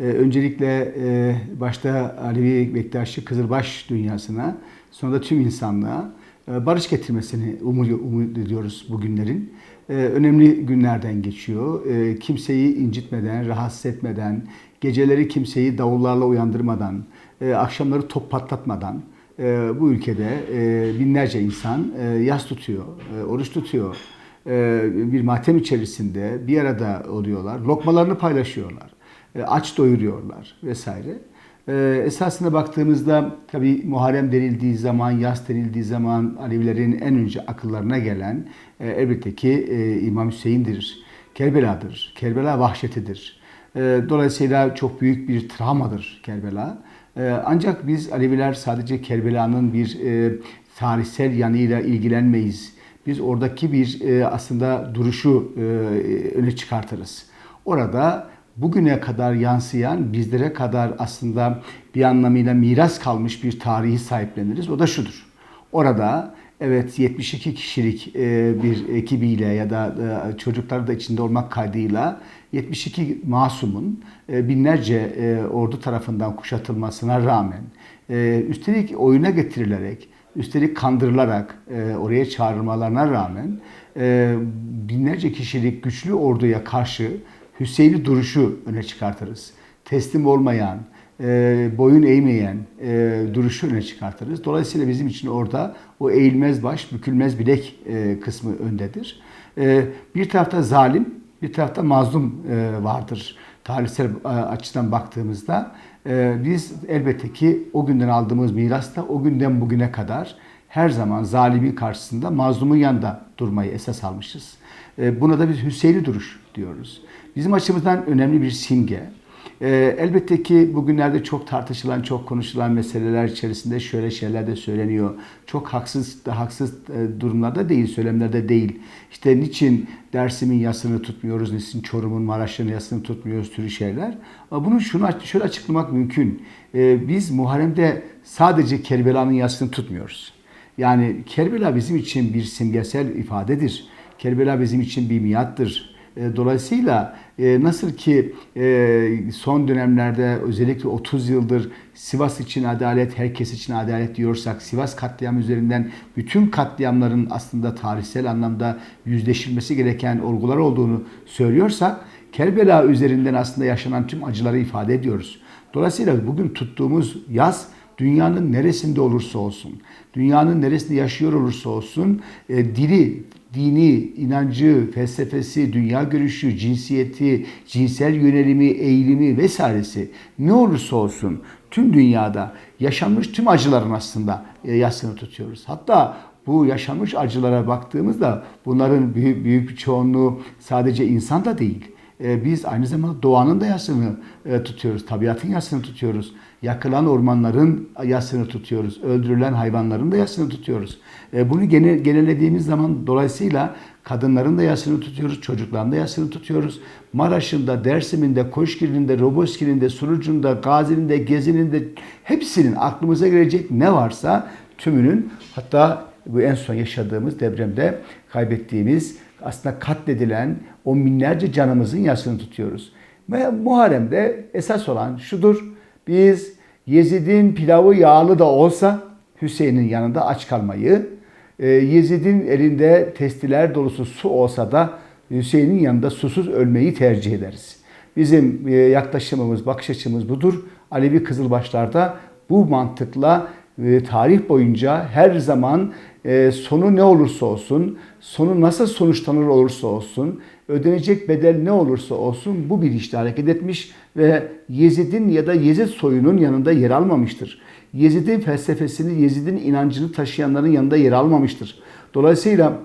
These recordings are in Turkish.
E, öncelikle e, başta Alevi Bektaşi Kızılbaş dünyasına sonra da tüm insanlığa e, barış getirmesini umut, umut ediyoruz bu günlerin. E, önemli günlerden geçiyor. E, kimseyi incitmeden, rahatsız etmeden, geceleri kimseyi davullarla uyandırmadan, e, akşamları top patlatmadan e, bu ülkede e, binlerce insan e, yas tutuyor, e, oruç tutuyor. E, bir matem içerisinde bir arada oluyorlar, lokmalarını paylaşıyorlar, aç doyuruyorlar vesaire. E, esasına baktığımızda tabi Muharrem denildiği zaman, yas denildiği zaman Alevilerin en önce akıllarına gelen e, elbette ki e, İmam Hüseyin'dir, Kerbela'dır, Kerbela vahşetidir. E, dolayısıyla çok büyük bir travmadır Kerbela. E, ancak biz Aleviler sadece Kerbela'nın bir e, tarihsel yanıyla ilgilenmeyiz. Biz oradaki bir e, aslında duruşu e, öne çıkartırız. Orada bugüne kadar yansıyan, bizlere kadar aslında bir anlamıyla miras kalmış bir tarihi sahipleniriz. O da şudur. Orada evet 72 kişilik e, bir ekibiyle ya da e, çocuklar da içinde olmak kaydıyla 72 masumun e, binlerce ordu tarafından kuşatılmasına rağmen üstelik oyuna getirilerek üstelik kandırılarak oraya çağrılmalarına rağmen binlerce kişilik güçlü orduya karşı Hüseyin'i duruşu öne çıkartırız. Teslim olmayan, e, boyun eğmeyen e, duruşu öne çıkartırız. Dolayısıyla bizim için orada o eğilmez baş, bükülmez bilek e, kısmı öndedir. E, bir tarafta zalim, bir tarafta mazlum e, vardır. Tarihsel e, açıdan baktığımızda e, biz elbette ki o günden aldığımız mirasta o günden bugüne kadar her zaman zalimin karşısında mazlumun yanında durmayı esas almışız. E, buna da biz Hüseyin'i duruş diyoruz. Bizim açımızdan önemli bir simge. Ee, elbette ki bugünlerde çok tartışılan, çok konuşulan meseleler içerisinde şöyle şeyler de söyleniyor. Çok haksız, haksız e, durumlarda değil, söylemlerde değil. İşte niçin Dersim'in yasını tutmuyoruz, niçin Çorum'un, Maraş'ın yasını tutmuyoruz türü şeyler. Ama bunu şunu şöyle açıklamak mümkün. Ee, biz Muharrem'de sadece Kerbela'nın yasını tutmuyoruz. Yani Kerbela bizim için bir simgesel ifadedir. Kerbela bizim için bir miattır. E, Dolayısıyla e, nasıl ki e, son dönemlerde özellikle 30 yıldır Sivas için adalet, herkes için adalet diyorsak, Sivas katliamı üzerinden bütün katliamların aslında tarihsel anlamda yüzleşilmesi gereken olgular olduğunu söylüyorsak, Kerbela üzerinden aslında yaşanan tüm acıları ifade ediyoruz. Dolayısıyla bugün tuttuğumuz yaz dünyanın neresinde olursa olsun, dünyanın neresinde yaşıyor olursa olsun, e, dili, dini, inancı, felsefesi, dünya görüşü, cinsiyeti, cinsel yönelimi, eğilimi vesairesi ne olursa olsun tüm dünyada yaşanmış tüm acıların aslında e, yasını tutuyoruz. Hatta bu yaşanmış acılara baktığımızda bunların büyük, büyük bir çoğunluğu sadece insan da değil. E, biz aynı zamanda doğanın da yasını e, tutuyoruz, tabiatın yasını tutuyoruz. Yakılan ormanların yasını tutuyoruz, öldürülen hayvanların da yasını tutuyoruz. E, bunu genel, genellediğimiz zaman dolayısıyla kadınların da yasını tutuyoruz, çocukların da yasını tutuyoruz. Maraş'ın da, Dersim'in de, Koşkir'in de, Roboski'nin de, Suruc'un da, Gazi'nin de, Gezi'nin de hepsinin aklımıza gelecek ne varsa tümünün hatta bu en son yaşadığımız depremde kaybettiğimiz aslında katledilen o binlerce canımızın yasını tutuyoruz. Ve Muharrem'de esas olan şudur. Biz Yezid'in pilavı yağlı da olsa Hüseyin'in yanında aç kalmayı, e, Yezid'in elinde testiler dolusu su olsa da Hüseyin'in yanında susuz ölmeyi tercih ederiz. Bizim e, yaklaşımımız, bakış açımız budur. Alevi Kızılbaşlar'da bu mantıkla e, tarih boyunca her zaman e, sonu ne olursa olsun, sonu nasıl sonuçlanır olursa olsun, ödenecek bedel ne olursa olsun bu bilinçle hareket etmiş ve Yezid'in ya da Yezid soyunun yanında yer almamıştır. Yezid'in felsefesini, Yezid'in inancını taşıyanların yanında yer almamıştır. Dolayısıyla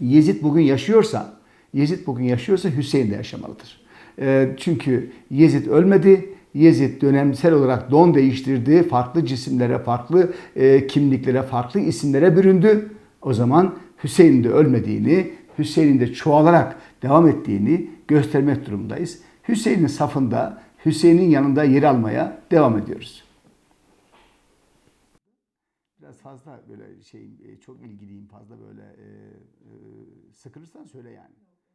Yezid bugün yaşıyorsa, Yezid bugün yaşıyorsa Hüseyin de yaşamalıdır. E, çünkü Yezid ölmedi, Yezid dönemsel olarak don değiştirdi, farklı cisimlere, farklı e, kimliklere, farklı isimlere büründü. O zaman Hüseyin'in de ölmediğini, Hüseyin'in de çoğalarak devam ettiğini göstermek durumundayız. Hüseyin'in safında, Hüseyin'in yanında yer almaya devam ediyoruz. Biraz fazla böyle şey çok ilgiliyim, fazla böyle e, e, sıkılırsan söyle yani.